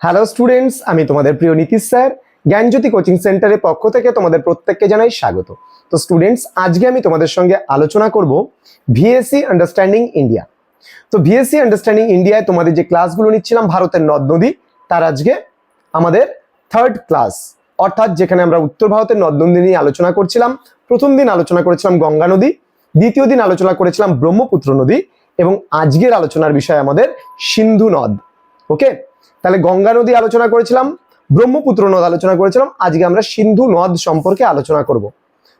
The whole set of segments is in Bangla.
হ্যালো স্টুডেন্টস আমি তোমাদের প্রিয় নীতিশ স্যার। জ্ঞানজ্যোতি কোচিং সেন্টারের পক্ষ থেকে তোমাদের প্রত্যেককে জানাই স্বাগত। তো স্টুডেন্টস আজকে আমি তোমাদের সঙ্গে আলোচনা করব ভিএসসি আন্ডারস্ট্যান্ডিং ইন্ডিয়া তো ভিএসসি আন্ডারস্ট্যান্ডিং ইন্ডিয়ায় তোমাদের যে ক্লাসগুলো নিচ্ছিলাম, ভারতের নদ নদী, তার আজকে আমাদের থার্ড ক্লাস অর্থাৎ যেখানে আমরা উত্তর ভারতের নদ নদী নিয়ে আলোচনা করছিলাম। প্রথম দিন আলোচনা করেছিলাম গঙ্গা নদী, দ্বিতীয় দিন আলোচনা করেছিলাম ব্রহ্মপুত্র নদী, এবং আজকের আলোচনার বিষয় আমাদের সিন্ধু নদ। ওকে তাহলে গঙ্গা নদী আলোচনা করেছিলাম, ব্রহ্মপুত্র নদ আলোচনা করেছিলাম, আজকে আমরা সিন্ধু নদ সম্পর্কে আলোচনা করব।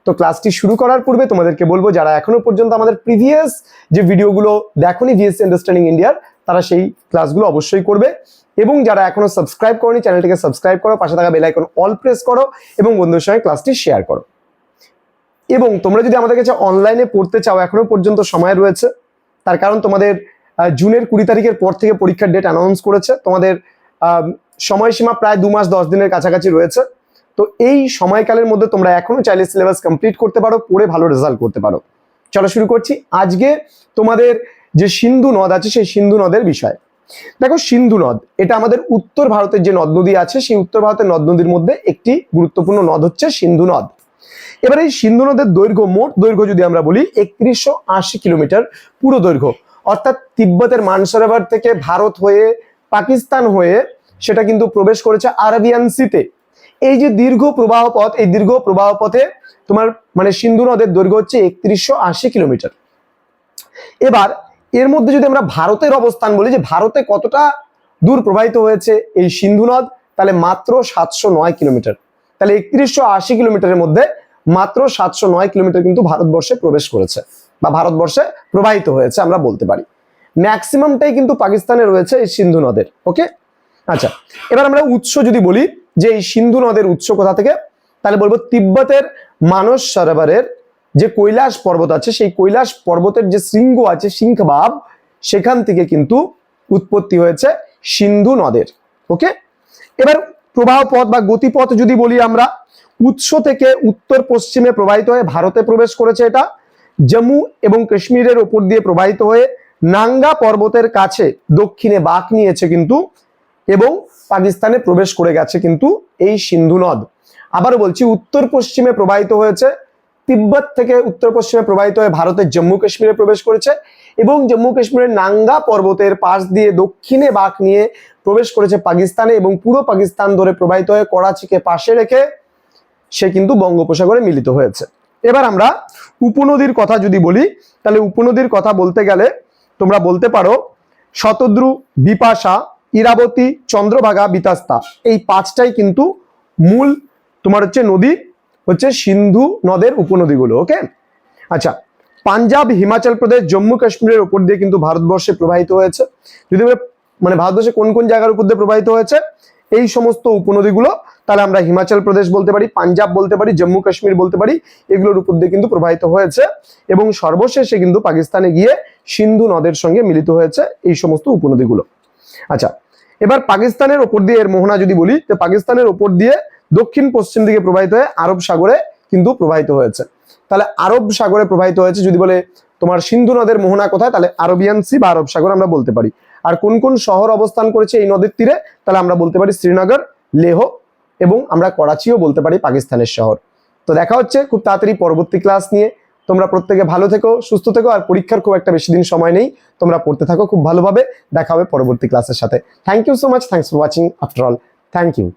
তো ক্লাসটি শুরু করার পূর্বে তোমাদেরকে বলব, যারা এখনও পর্যন্ত আমাদের প্রিভিয়াস যে ভিডিওগুলো দেখোনি, ভিএসসি আন্ডারস্ট্যান্ডিং ইন্ডিয়ার তারা সেই ক্লাসগুলো অবশ্যই করবে। এবং যারা এখনও সাবস্ক্রাইব করনি, চ্যানেলটিকে সাবস্ক্রাইব করো, পাশে থাকা বেল আইকন অল প্রেস করো, এবং বন্ধুদের সঙ্গে ক্লাসটি শেয়ার করো। এবং তোমরা যদি আমাদের কাছে অনলাইনে পড়তে চাও, এখনও পর্যন্ত সময় রয়েছে। তার কারণ তোমাদের জুনের কুড়ি তারিখের পর থেকে পরীক্ষার ডেট অ্যানাউন্স করেছে। তোমাদের সময়সীমা প্রায় দু মাস দশ দিনের কাছাকাছি রয়েছে। তো এই সময়কালের মধ্যে তোমরা এখনও চাইলে সিলেবাস কমপ্লিট করতে পারো, পড়ে ভালো রেজাল্ট করতে পারো। চলো শুরু করছি। আজকে তোমাদের যে সিন্ধু নদ আছে, সেই সিন্ধু নদের বিষয়। দেখো, সিন্ধু নদ, এটা আমাদের উত্তর ভারতের যে নদ নদী আছে, সেই উত্তর ভারতের নদ নদীর মধ্যে একটি গুরুত্বপূর্ণ নদ হচ্ছে সিন্ধু নদ। এবার এই সিন্ধু নদের দৈর্ঘ্য মোট দৈর্ঘ্য যদি আমরা বলি, একত্রিশশো কিলোমিটার পুরো দৈর্ঘ্য। অর্থাৎ তিব্বতের মানসরোবর থেকে ভারত হয়ে পাকিস্তান হয়ে সেটা কিন্তু প্রবেশ করেছে আরবিয়ান সিতে। এই যে দীর্ঘ প্রবাহ পথ, এই দীর্ঘ প্রবাহ পথে তোমার মানে সিন্ধু নদের দৈর্ঘ্য হচ্ছে একত্রিশশো আশি কিলোমিটার। এবার এর মধ্যে যদি আমরা ভারতের অবস্থান বলি, যে ভারতে কতটা দূর প্রবাহিত হয়েছে এই সিন্ধু নদ, তাহলে মাত্র সাতশো নয় কিলোমিটার। তাহলে একত্রিশশো আশি কিলোমিটারের মধ্যে মাত্র সাতশো নয় কিলোমিটার কিন্তু ভারতবর্ষে প্রবেশ করেছে বা ভারতবর্ষে প্রবাহিত হয়েছে আমরা বলতে পারি। ম্যাক্সিমামটাই কিন্তু পাকিস্তানে রয়েছে এই সিন্ধু নদের, ওকে? আচ্ছা এবার আমরা উৎস যদি বলি, যে এই সিন্ধু নদের উৎস কোথা থেকে? তাহলে বলব তিব্বতের মানস সরোবরের যে কৈলাস পর্বত আছে, সেই কৈলাস পর্বতের যে শৃঙ্গ আছে সিংহবাব সেখান থেকে কিন্তু উৎপত্তি হয়েছে সিন্ধু নদের, ওকে? এবার প্রবাহ পথ বা গতিপথ যদি বলি আমরা, উৎস থেকে উত্তর পশ্চিমে প্রবাহিত হয়ে ভারতে প্রবেশ করেছে এটা। জম্মু এবং কাশ্মীরের ওপর দিয়ে প্রবাহিত হয়ে নাঙ্গা পর্বতের কাছে দক্ষিণে বাঁক নিয়েছে কিন্তু এবং পাকিস্তানে প্রবেশ করে গেছে কিন্তু এই সিন্ধু নদ। আবার বলছি, উত্তর পশ্চিমে প্রবাহিত হয়েছে, তিব্বত থেকে উত্তর পশ্চিমে প্রবাহিত হয়ে ভারতের জম্মু কাশ্মীরে প্রবেশ করেছে এবং জম্মু কাশ্মীরের নাঙ্গা পর্বতের পাশ দিয়ে দক্ষিণে বাঁক নিয়ে প্রবেশ করেছে পাকিস্তানে এবং পুরো পাকিস্তান ধরে প্রবাহিত হয়ে করাচিকে পাশে রেখে সে কিন্তু বঙ্গোপসাগরে মিলিত হয়েছে। এবার আমরা উপনদীর কথা যদি বলি, তাহলে উপনদীর কথা বলতে গেলে তোমরা বলতে পারো, শতদ্রু, বিপাশা, ইরাবতী, চন্দ্রভাগা, বিতাস্তা। এই পাঁচটাই কিন্তু মূল তোমার হচ্ছে নদী, হচ্ছে সিন্ধু নদের উপনদীগুলো ওকে আচ্ছা পাঞ্জাব, হিমাচল প্রদেশ, জম্মু কাশ্মীরের উপর দিয়ে কিন্তু ভারতবর্ষে প্রবাহিত হয়েছে। যদি মানে ভারতবর্ষে কোন কোন জায়গার উপর দিয়ে প্রবাহিত হয়েছে? এই সমস্ত উপনদীগুলো, তাহলে আমরা হিমাচল প্রদেশ বলতে পারি, পাঞ্জাব বলতে পারি, জম্মু কাশ্মীর বলতে পারি, এগুলোর উপর দিয়ে কিন্তু প্রবাহিত হয়েছে। এবং সর্বশেষে কিন্তু পাকিস্তানে গিয়ে সিন্ধু নদের সঙ্গে মিলিত হয়েছে এই সমস্ত উপনদীগুলো। আচ্ছা এবার পাকিস্তানের ওপর দিয়ে এর মোহনা যদি বলি, তো পাকিস্তানের ওপর দিয়ে দক্ষিণ পশ্চিম দিকে প্রবাহিত হয়ে আরব সাগরে কিন্তু প্রবাহিত হয়েছে। তাহলে আরব সাগরে প্রবাহিত হয়েছে যদি বলে তোমার সিন্ধু নদের মোহনা কোথায়, তাহলে আরবিয়ান সি বা আরব সাগর আমরা বলতে পারি। আর কোন কোন শহর অবস্থান করেছে এই নদীর তীরে, তাহলে আমরা বলতে পারি শ্রীনগর, লেহ এবং আমরা করাচিও বলতে পারি পাকিস্তানের শহর। তো দেখা হচ্ছে খুব তাড়াতাড়ি পরবর্তী ক্লাস নিয়ে। তোমরা প্রত্যেকে ভালো থেকো, সুস্থ থেকো, আর পরীক্ষার খুব একটা বেশি দিন সময় নেই। তোমরা পড়তে থাকো খুব ভালোভাবে। দেখা হবে পরবর্তী ক্লাসের সাথে। Thank you so much thanks for watching after all thank you